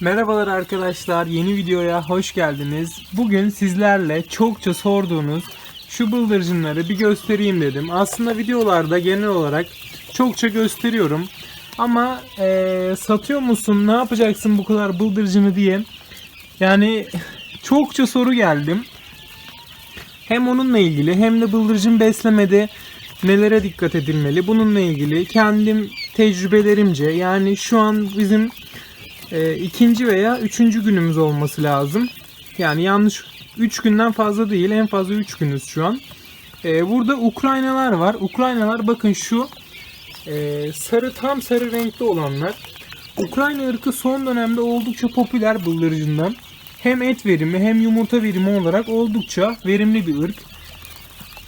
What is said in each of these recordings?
Merhabalar arkadaşlar, yeni videoya hoş geldiniz. Bugün sizlerle çokça sorduğunuz şu bıldırcınları bir göstereyim dedim. Aslında videolarda genel olarak çokça gösteriyorum. Ama eee, satıyor musun, ne yapacaksın bu kadar bıldırcını diye. Yani çokça soru geldim. Hem onunla ilgili hem de bıldırcın beslemede nelere dikkat edilmeli bununla ilgili kendim tecrübelerimce yani şu an bizim e, ikinci veya üçüncü günümüz olması lazım. Yani yanlış 3 günden fazla değil en fazla 3 günüz şu an. E, burada Ukraynalar var. Ukraynalar bakın şu e, sarı tam sarı renkli olanlar. Ukrayna ırkı son dönemde oldukça popüler bıldırcından. Hem et verimi hem yumurta verimi olarak oldukça verimli bir ırk.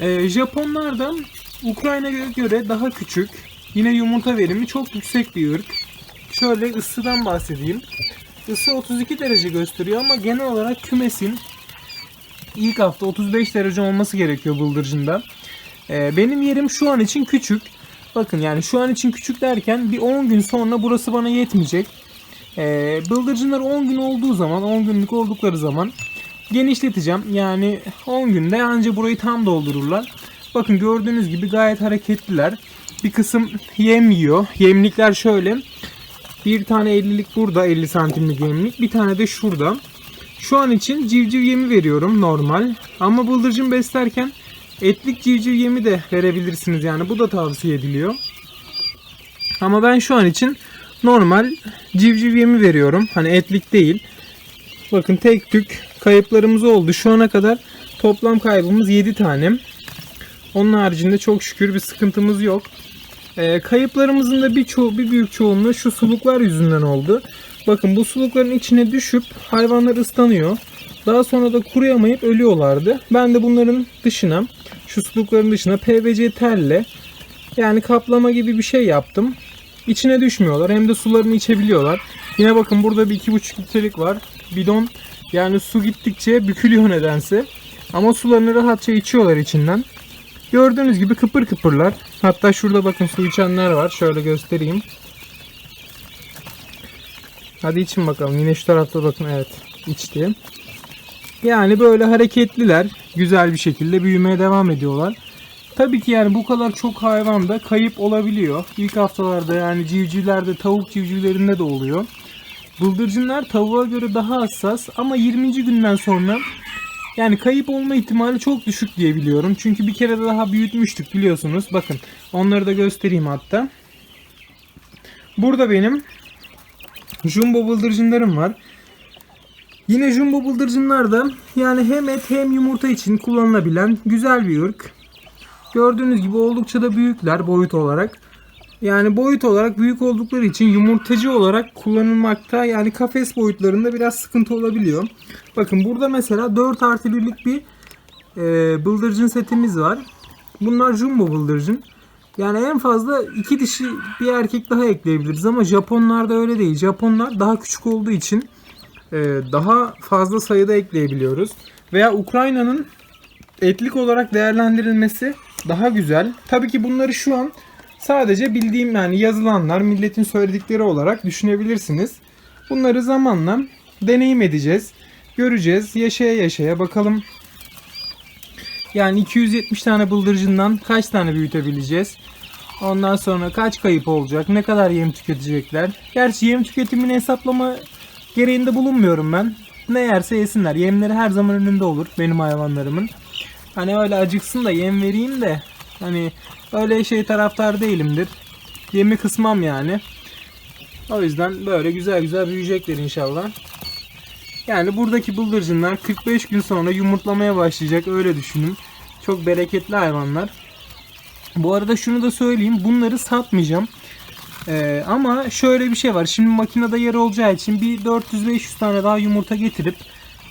E, Japonlar da Ukrayna'ya göre daha küçük. Yine yumurta verimi çok yüksek bir ırk. Şöyle ısıdan bahsedeyim. Isı 32 derece gösteriyor ama genel olarak kümesin ilk hafta 35 derece olması gerekiyor bıldırcında. Ee, benim yerim şu an için küçük. Bakın yani şu an için küçük derken bir 10 gün sonra burası bana yetmeyecek. Ee, bıldırcınlar 10 gün olduğu zaman 10 günlük oldukları zaman genişleteceğim. Yani 10 günde anca burayı tam doldururlar. Bakın gördüğünüz gibi gayet hareketliler. Bir kısım yem yiyor. Yemlikler şöyle. Bir tane 50'lik burada 50 santimlik yemlik. Bir tane de şurada. Şu an için civciv yemi veriyorum normal. Ama bıldırcın beslerken etlik civciv yemi de verebilirsiniz yani. Bu da tavsiye ediliyor. Ama ben şu an için normal civciv yemi veriyorum. Hani etlik değil. Bakın tek tük kayıplarımız oldu. Şu ana kadar toplam kaybımız 7 tane. Onun haricinde çok şükür bir sıkıntımız yok. Ee, kayıplarımızın da bir çoğu, bir büyük çoğunluğu şu suluklar yüzünden oldu. Bakın bu sulukların içine düşüp hayvanlar ıslanıyor. Daha sonra da kuruyamayıp ölüyorlardı. Ben de bunların dışına, şu sulukların dışına PVC telle yani kaplama gibi bir şey yaptım. İçine düşmüyorlar hem de sularını içebiliyorlar. Yine bakın burada bir iki buçuk litrelik var. Bidon yani su gittikçe bükülüyor nedense. Ama sularını rahatça içiyorlar içinden. Gördüğünüz gibi kıpır kıpırlar. Hatta şurada bakın su içenler var. Şöyle göstereyim. Hadi için bakalım. Yine şu tarafta bakın evet içti. Yani böyle hareketliler. Güzel bir şekilde büyümeye devam ediyorlar. Tabii ki yani bu kadar çok hayvan da kayıp olabiliyor. İlk haftalarda yani civcivlerde, tavuk civcivlerinde de oluyor. Bıldırcınlar tavuğa göre daha hassas ama 20. günden sonra yani kayıp olma ihtimali çok düşük diye biliyorum. Çünkü bir kere daha büyütmüştük biliyorsunuz. Bakın onları da göstereyim hatta. Burada benim jumbo bıldırcınlarım var. Yine jumbo bıldırcınlar da yani hem et hem yumurta için kullanılabilen güzel bir ırk. Gördüğünüz gibi oldukça da büyükler boyut olarak. Yani boyut olarak büyük oldukları için yumurtacı olarak kullanılmakta yani kafes boyutlarında biraz sıkıntı olabiliyor. Bakın burada mesela 4 artı 1'lik bir e, bıldırcın setimiz var. Bunlar jumbo bıldırcın. Yani en fazla iki dişi bir erkek daha ekleyebiliriz ama Japonlarda öyle değil. Japonlar daha küçük olduğu için e, daha fazla sayıda ekleyebiliyoruz. Veya Ukrayna'nın etlik olarak değerlendirilmesi daha güzel. Tabii ki bunları şu an sadece bildiğim yani yazılanlar, milletin söyledikleri olarak düşünebilirsiniz. Bunları zamanla deneyim edeceğiz. Göreceğiz. Yaşaya yaşaya bakalım. Yani 270 tane bıldırcından kaç tane büyütebileceğiz? Ondan sonra kaç kayıp olacak? Ne kadar yem tüketecekler? Gerçi yem tüketimini hesaplama gereğinde bulunmuyorum ben. Ne yerse yesinler. Yemleri her zaman önünde olur benim hayvanlarımın. Hani öyle acıksın da yem vereyim de hani öyle şey taraftar değilimdir. Yemi kısmam yani. O yüzden böyle güzel güzel büyüyecekler inşallah. Yani buradaki bıldırcınlar 45 gün sonra yumurtlamaya başlayacak öyle düşünün. Çok bereketli hayvanlar. Bu arada şunu da söyleyeyim. Bunları satmayacağım. Ee, ama şöyle bir şey var. Şimdi makinede yer olacağı için bir 400-500 tane daha yumurta getirip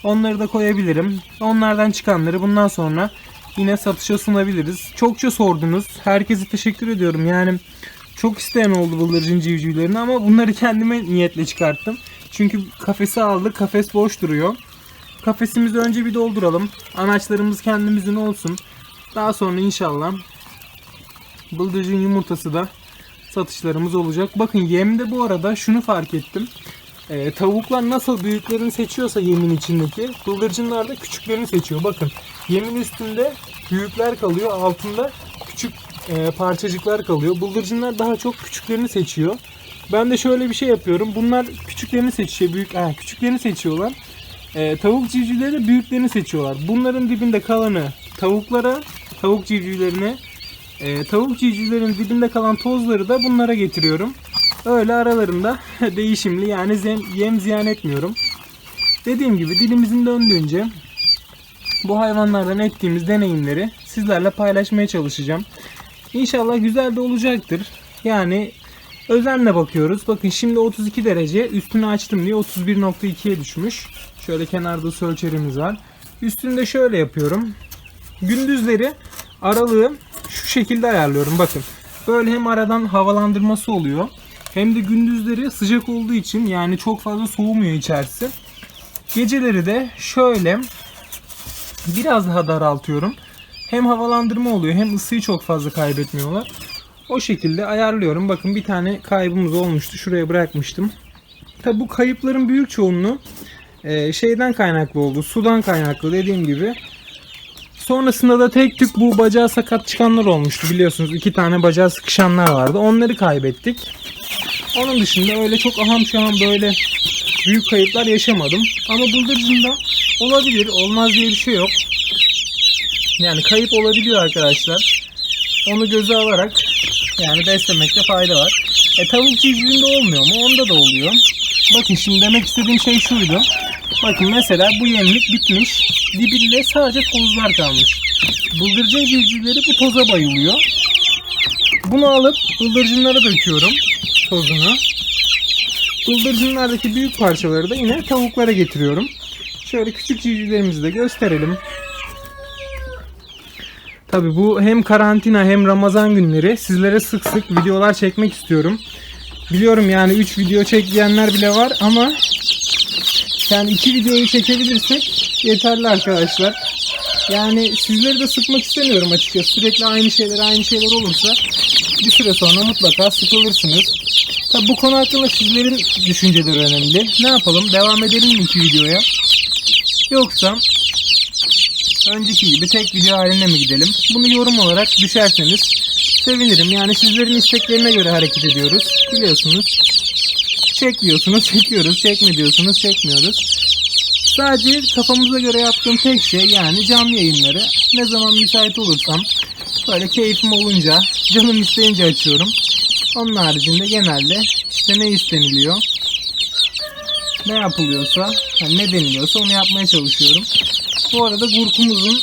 onları da koyabilirim. Onlardan çıkanları bundan sonra yine satışa sunabiliriz. Çokça sordunuz. Herkese teşekkür ediyorum. Yani çok isteyen oldu bıldırcın civcivlerini ama bunları kendime niyetle çıkarttım. Çünkü kafesi aldık. Kafes boş duruyor. Kafesimizi önce bir dolduralım. Anaçlarımız kendimizin olsun. Daha sonra inşallah bıldırcın yumurtası da satışlarımız olacak. Bakın yemde bu arada şunu fark ettim. E, tavuklar nasıl büyüklerini seçiyorsa yemin içindeki bıldırcınlar da küçüklerini seçiyor. Bakın yemin üstünde büyükler kalıyor altında küçük e, parçacıklar kalıyor. Bıldırcınlar daha çok küçüklerini seçiyor. Ben de şöyle bir şey yapıyorum. Bunlar küçüklerini seçiyor. Büyük, ha, küçüklerini seçiyorlar. E, tavuk civcivleri de büyüklerini seçiyorlar. Bunların dibinde kalanı tavuklara, tavuk civcivlerine, e, tavuk civcivlerin dibinde kalan tozları da bunlara getiriyorum. Öyle aralarında değişimli yani zem, yem ziyan etmiyorum. Dediğim gibi dilimizin döndüğünce bu hayvanlardan ettiğimiz deneyimleri sizlerle paylaşmaya çalışacağım. İnşallah güzel de olacaktır. Yani özenle bakıyoruz. Bakın şimdi 32 derece üstünü açtım diye 31.2'ye düşmüş. Şöyle kenarda su ölçerimiz var. Üstünde şöyle yapıyorum. Gündüzleri aralığı şu şekilde ayarlıyorum. Bakın böyle hem aradan havalandırması oluyor. Hem de gündüzleri sıcak olduğu için yani çok fazla soğumuyor içerisi. Geceleri de şöyle biraz daha daraltıyorum. Hem havalandırma oluyor hem ısıyı çok fazla kaybetmiyorlar. O şekilde ayarlıyorum. Bakın bir tane kaybımız olmuştu. Şuraya bırakmıştım. Tabi bu kayıpların büyük çoğunluğu e, şeyden kaynaklı oldu. Sudan kaynaklı dediğim gibi. Sonrasında da tek tük bu bacağı sakat çıkanlar olmuştu biliyorsunuz. iki tane bacağı sıkışanlar vardı. Onları kaybettik. Onun dışında öyle çok aham şaham böyle büyük kayıplar yaşamadım. Ama bıldırcında olabilir. Olmaz diye bir şey yok. Yani kayıp olabiliyor arkadaşlar. Onu göze alarak yani beslemekte fayda var. E tavuk civcivinde olmuyor mu? Onda da oluyor. Bakın şimdi demek istediğim şey şuydu. Bakın mesela bu yemlik bitmiş. Dibinde sadece tozlar kalmış. Bıldırcın civcivleri bu toza bayılıyor. Bunu alıp bıldırcınlara döküyorum tozunu. Bıldırcınlardaki büyük parçaları da yine tavuklara getiriyorum. Şöyle küçük civcivlerimizi de gösterelim. Tabi bu hem karantina hem Ramazan günleri sizlere sık sık videolar çekmek istiyorum. Biliyorum yani 3 video çek diyenler bile var ama yani 2 videoyu çekebilirsek yeterli arkadaşlar. Yani sizleri de sıkmak istemiyorum açıkçası. Sürekli aynı şeyler aynı şeyler olursa bir süre sonra mutlaka sıkılırsınız. Tabi bu konu hakkında sizlerin düşünceleri önemli. Ne yapalım? Devam edelim mi iki videoya? Yoksa önceki gibi tek video haline mi gidelim? Bunu yorum olarak düşerseniz sevinirim. Yani sizlerin isteklerine göre hareket ediyoruz. Biliyorsunuz. Çek diyorsunuz, çekiyoruz. Çekme diyorsunuz, çekmiyoruz. Sadece kafamıza göre yaptığım tek şey yani canlı yayınları. Ne zaman müsait olursam böyle keyfim olunca, canım isteyince açıyorum. Onun haricinde genelde işte ne isteniliyor, ne yapılıyorsa, yani ne deniliyorsa onu yapmaya çalışıyorum. Bu arada gurkumuzun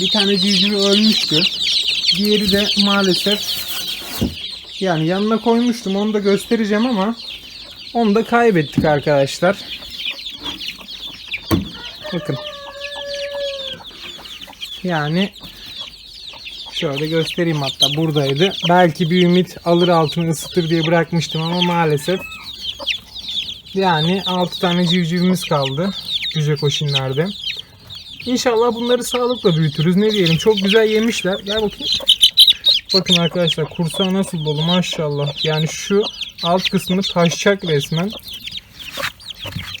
bir tane civcivi ölmüştü. Diğeri de maalesef yani yanına koymuştum onu da göstereceğim ama onu da kaybettik arkadaşlar. Bakın. Yani şöyle göstereyim hatta buradaydı. Belki bir ümit alır altını ısıtır diye bırakmıştım ama maalesef yani 6 tane civcivimiz kaldı. Cüce koşinlerde. İnşallah bunları sağlıkla büyütürüz. Ne diyelim çok güzel yemişler. Gel bakayım. Bakın arkadaşlar kursağı nasıl dolu maşallah. Yani şu alt kısmı taşacak resmen.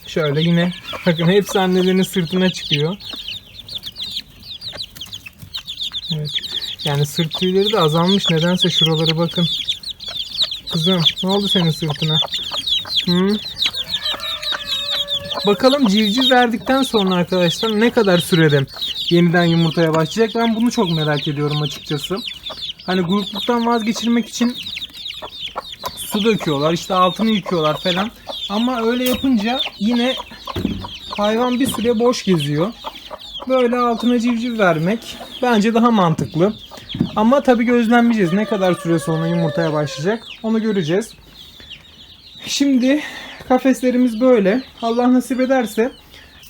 Şöyle yine bakın hepsi annelerinin sırtına çıkıyor. Evet. Yani sırt tüyleri de azalmış. Nedense şuralara bakın. Kızım ne oldu senin sırtına? Hı? Bakalım civciv verdikten sonra arkadaşlar ne kadar sürede yeniden yumurtaya başlayacak? Ben bunu çok merak ediyorum açıkçası. Hani grupluktan vazgeçirmek için su döküyorlar, işte altını yıkıyorlar falan. Ama öyle yapınca yine hayvan bir süre boş geziyor. Böyle altına civciv vermek bence daha mantıklı. Ama tabii gözlemleyeceğiz. Ne kadar süre sonra yumurtaya başlayacak onu göreceğiz. Şimdi kafeslerimiz böyle. Allah nasip ederse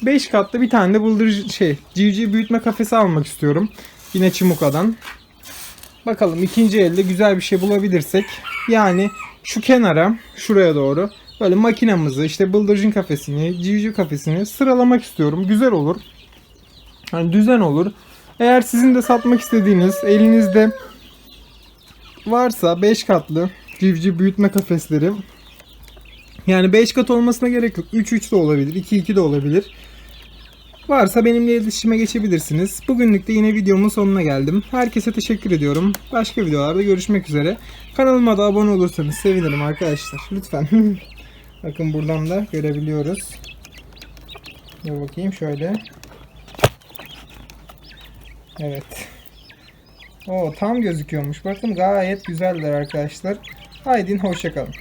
5 katlı bir tane de bıldırcın şey civciv büyütme kafesi almak istiyorum. Yine Çimuka'dan. Bakalım ikinci elde güzel bir şey bulabilirsek. Yani şu kenara şuraya doğru böyle makinamızı işte bıldırcın kafesini civciv kafesini sıralamak istiyorum. Güzel olur. Yani düzen olur. Eğer sizin de satmak istediğiniz elinizde varsa 5 katlı civciv büyütme kafesleri Yani 5 kat olmasına gerek yok. 3-3 de olabilir. 2-2 de olabilir. Varsa benimle iletişime geçebilirsiniz. Bugünlük de yine videomun sonuna geldim. Herkese teşekkür ediyorum. Başka videolarda görüşmek üzere. Kanalıma da abone olursanız sevinirim arkadaşlar. Lütfen. Bakın buradan da görebiliyoruz. Dur bakayım şöyle. Evet. O tam gözüküyormuş. Bakın gayet güzeller arkadaşlar. Haydi hoşçakalın.